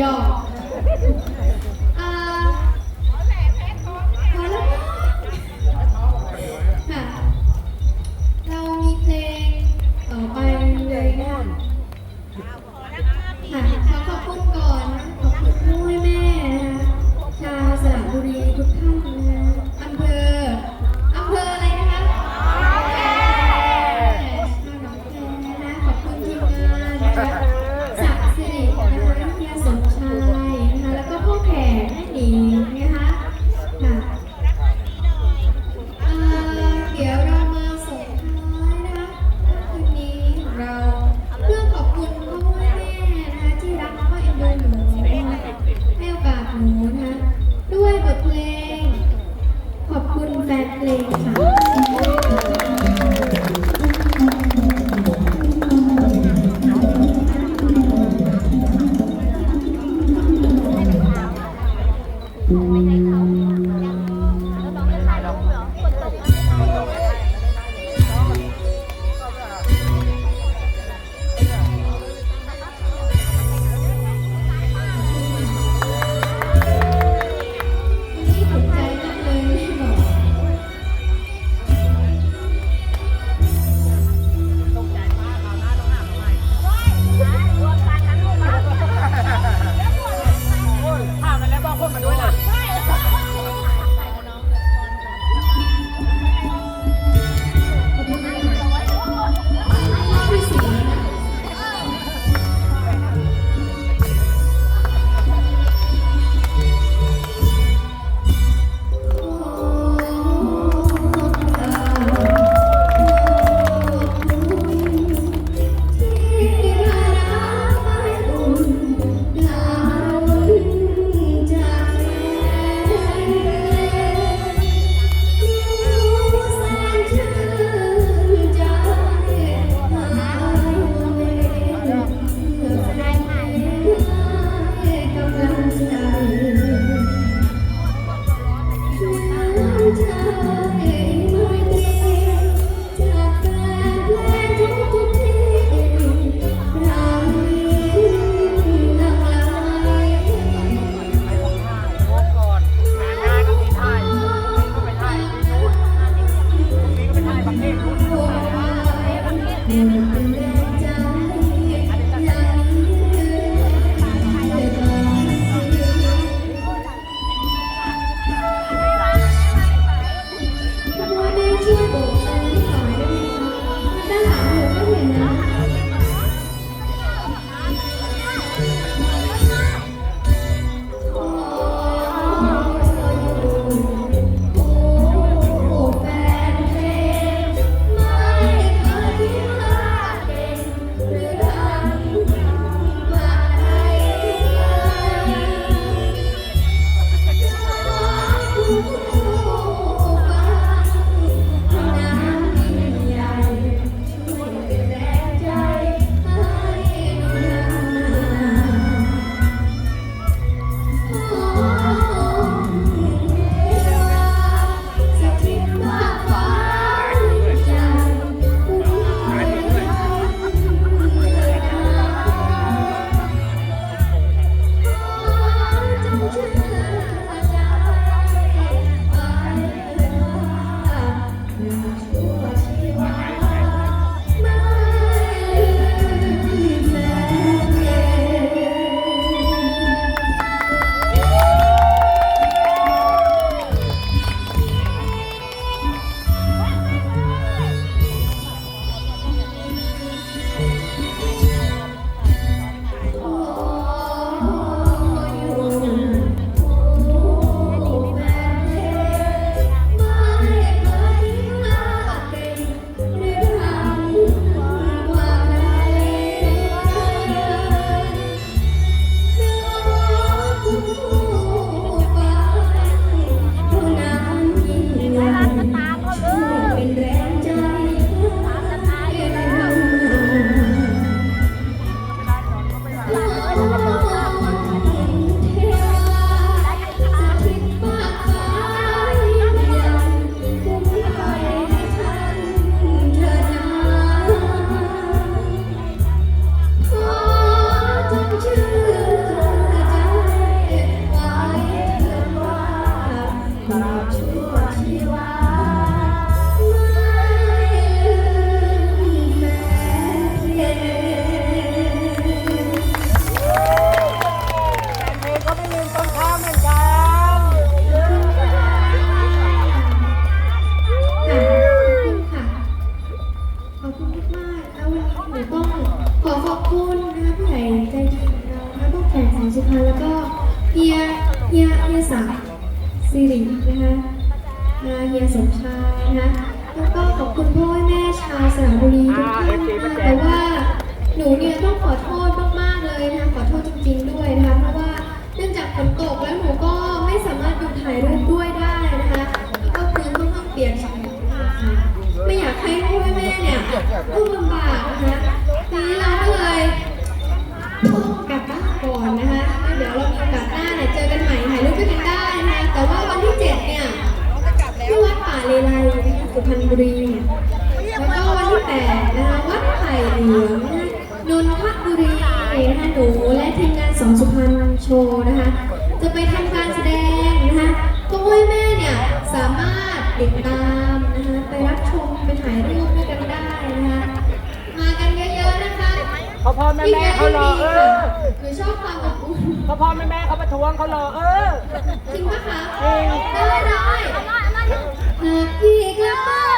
ห สิรินะคะนาเฮียสมชายนะคะแล้วก็ขอบคุณพ่อแม่ชาวสระบุรีทุกท่านมากแต่ว่าหนูเนี่ยต้องขอโทษมากๆเลยนะคะขอโทษจริง ๆด้วยนะคะเพราะว่าเนื่องจากฝนตกแล้วหนูก็ไม่สามารถหยุดถ่ายรูปด้วยได้นะคะ สุพรรณบุรีแล้วก็วันที่8นะคะวัดไผ่เหลืองนะคะนนทบุรีนะคะหนูและทีมงานสองสุพรรณโชว์นะคะ จะไปทำการแสดงนะคะก็ให้แม่เนี่ยสามารถติดตามนะคะไปรับชมไปถ่ายรูปด้วยกันได้นะคะมากันเยอะๆนะคะพ่อพ่อแม่แม่เขารอเออหนูชอบความอบอุ่นพ่อพ่อแม่แม่เขาประท้วงเขารอเออจริงปะคะได้ได้ หากพี่กลับมาซื้